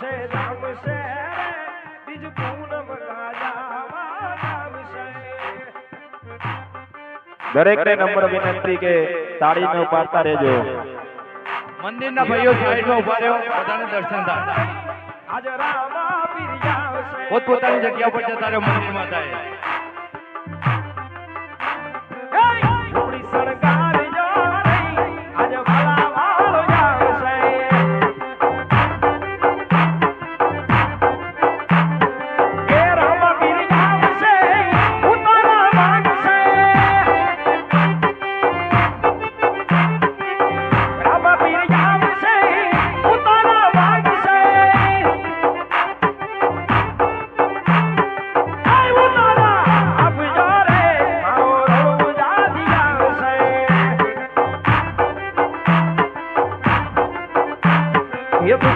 છે રામ છે બીજ પૂનમ દરેક ને નંબર વિનંતી કે તાળી ને ઉપાડતા રહેજો. મંદિર ના ભાઈઓ સાઈડમાં ઊભા રહ્યો બધાને દર્શન થાય. આજે રામા પોતપોતાની જગ્યા પર જતા રહ્યો મંદિરમાં થાય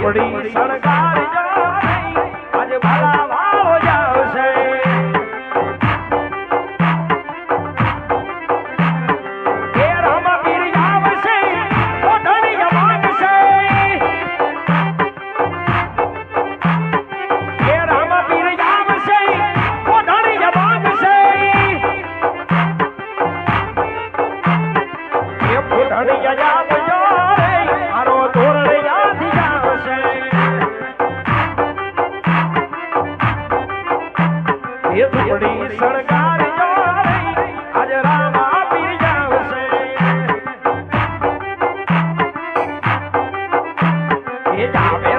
बड़ी सड़का 一大片。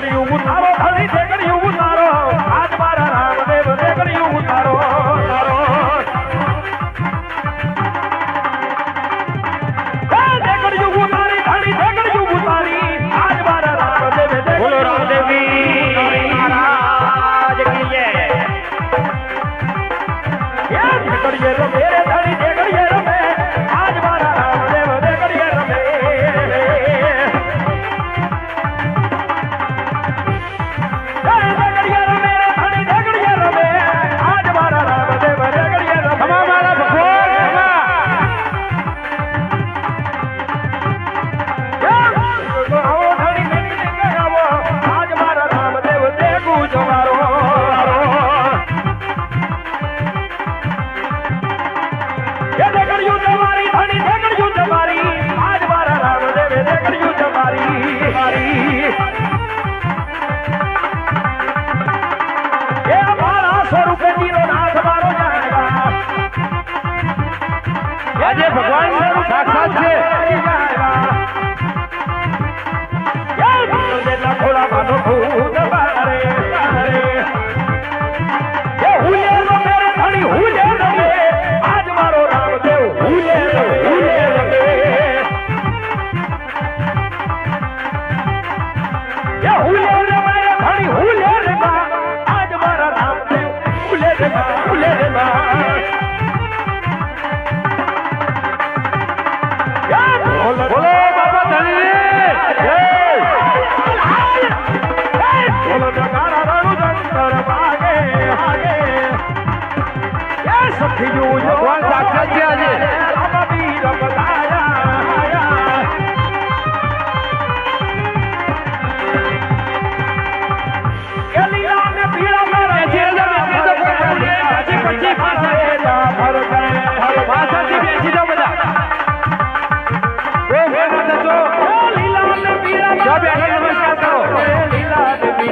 ઠેકડી ઉભું થારો ખાલી ઠેકડી ભગવાન સાક્ષાત છે. લાખો લાખો ભૂત બારે.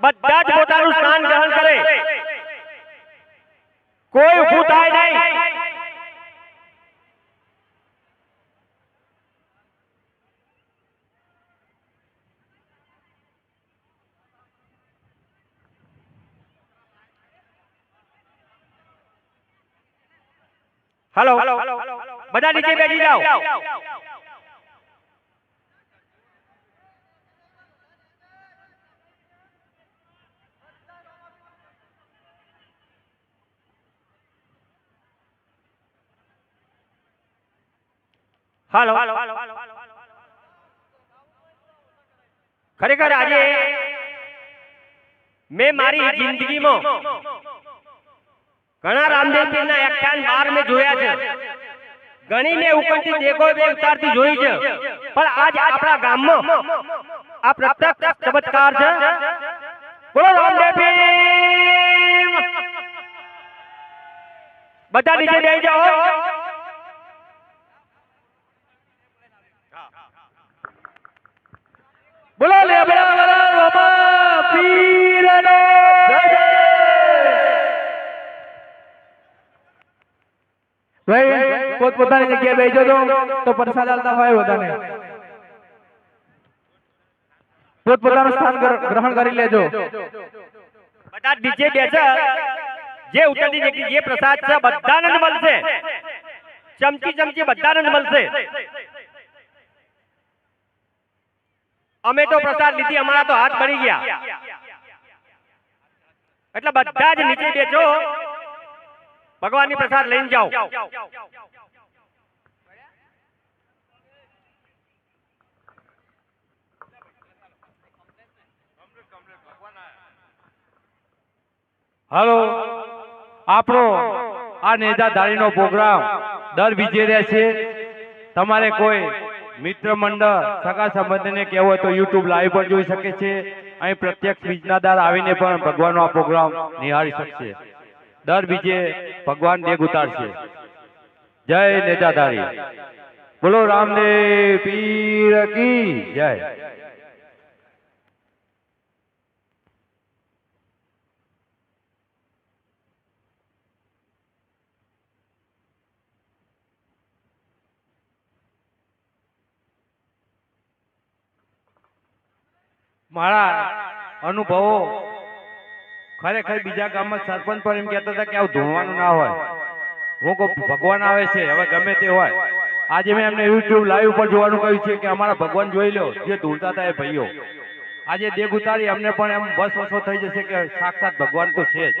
બધા જ પોતાનું સ્થાન ગ્રહણ કરે. કોઈ ઊભું થાય નહીં. હલો. બધા નીચે બેસી જાઓ. હાલો. ખરેખર આજે મેં મારી જિંદગીમાં ઘણા રામદેવ પીરના વ્યાખ્યાન બાર મેં જોયા છે. મેં ઉકળતી દેખો બે ઉતારથી જોઈ છે. પણ આજ આપણા ગામમાં આ પ્રત્યક્ષ ચમત્કાર છે. બોલો રામદેવ બધા નીચે બેસી જાઓ. બોલો લેબડા વાળા રોમા પીરનો જય ભાઈ પોતપોતાની જગ્યાએ બેસજો તો તો પ્રસાદ આલતા હોય બધાને પોતપોતાનું સ્થાન ગ્ર- ગ્રહણ કરી લેજો બધા નીચે બેસે જે ઉતરતી જગ્યા જે પ્રસાદ છે બધાને જ મળશે ચમચી ચમચી બધાને જ મળશે અમે તો પ્રસાદ લીધી અમારા તો હાથ બળી ગયા. એટલે બધા જ નીચે બેસો ભગવાનની પ્રસાદ લઈને જાઓ. હાલો, આપણો આ નેજાધારીનો પ્રોગ્રામ દર વિજય રહેશે તમારે કોઈ મિત્ર મંડળ, સગા સંબંધને કહેવું હોય તો યુટ્યુબ લાઈવ પર જોઈ શકે છે. અહીં પ્રત્યક્ષ બીજનાદાર આવીને પણ ભગવાનનો આ પ્રોગ્રામ નિહાળી શકશે. દર બીજે ભગવાન દેગ ઉતારશે. જય નેજાધારી બોલો રામદેવ પીર કી જય. મારા અનુભવો ખરેખર બીજા ગામમાં સરપંચ પણ એમ કહેતા હતા કે આવું ધોવાનું ના હોય. હું કહું ભગવાન આવે છે, હવે ગમે તે હોય. આજે મેં એમને યુટ્યુબ લાઈવ ઉપર જોવાનું કહ્યું છે કે અમારા ભગવાન જોઈ લો, જે ધૂળતા હતા એ ભાઈઓ. આજે દેગ ઉતારી અમને પણ એમ બસ વસો થઈ જશે કે સાક્ષાત ભગવાન તો છે જ.